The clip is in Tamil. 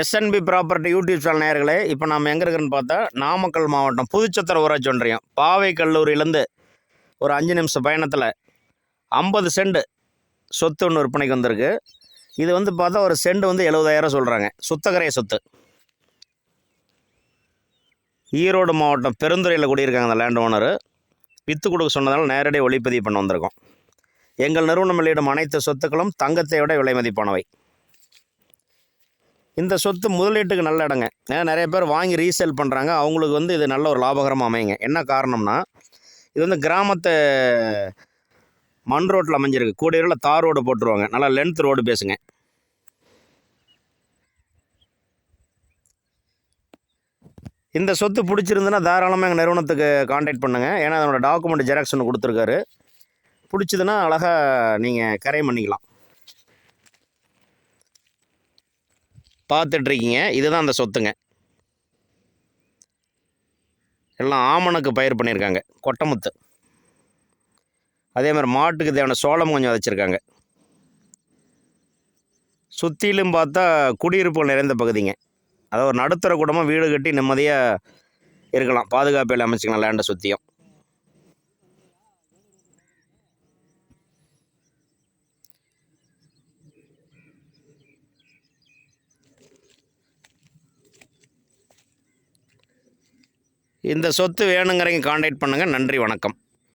எஸ்என்பி ப்ராப்பர்ட்டி யூடியூப் சேனல் நேயர்களே இப்போ நம்ம எங்கே இருக்குன்னு பார்த்தா நாமக்கல் மாவட்டம் புதுச்சத்திர ஊராட்சி ஒன்றியம். பாவை கல்லூரியிலேருந்து ஒரு அஞ்சு நிமிஷம் பயணத்தில் ஐம்பது சென்ட் சொத்து ஒன்று விற்பனைக்கு வந்திருக்கு. இது வந்து பார்த்தா ஒரு சென்ட் வந்து எழுபதாயிரம் சொல்கிறாங்க சுத்தகரை சொத்து. ஈரோடு மாவட்டம் பெருந்துறையில் குடியிருக்காங்க அந்த லேண்ட் ஓனரு விற்று கொடுக்க சொன்னதால் நேரடியாக ஒளிப்பதிவு பண்ண வந்திருக்கோம். எங்கள் நிறுவனம் வெளியிடும் அனைத்து சொத்துக்களும் தங்கத்தை விட விலை மதிப்பானவை. இந்த சொத்து முதலீட்டுக்கு நல்ல இடங்க. ஏன்னா நிறைய பேர் வாங்கி ரீசேல் பண்ணுறாங்க அவங்களுக்கு வந்து இது நல்ல ஒரு லாபகரமாக அமையுங்க. என்ன காரணம்னா இது வந்து கிராமத்து மண் ரோட்டில் அமைஞ்சிருக்கு. கூடியூரில் தார் ரோடு போட்டுருவாங்க. நல்லா லென்த் ரோடு பேசுங்க. இந்த சொத்து பிடிச்சிருந்துன்னா தாராளமாக எங்கள் நிறுவனத்துக்கு காண்டாக்ட் பண்ணுங்கள் ஏன்னா அதனோட டாக்குமெண்ட் ஜெராக்ஸ் ஒன்று கொடுத்துருக்காரு. பிடிச்சதுன்னா அழகாக நீங்கள் கரையம் பண்ணிக்கலாம் பார்த்துட்ருக்கீங்க. இதுதான் அந்த சொத்துங்க. எல்லாம் ஆமணக்கு பயிர் பண்ணியிருக்காங்க. கொட்டமுத்து. அதே மாதிரி மாட்டுக்கு தேவையான சோளம் கொஞ்சம் விதைச்சிருக்காங்க சுற்றிலும் பார்த்தா குடியிருப்புகள் நிறைந்த பகுதிங்க. அதாவது ஒரு நடுத்தர குடும்பம் வீடு கட்டி நிம்மதியாக இருக்கலாம். பாதுகாப்பில் அமைச்சிக்கலாம் லேண்டை சுற்றியும் இந்த சொத்து வேணுங்கிறவங்க காண்டாக்ட் பண்ணுங்கள் நன்றி வணக்கம்.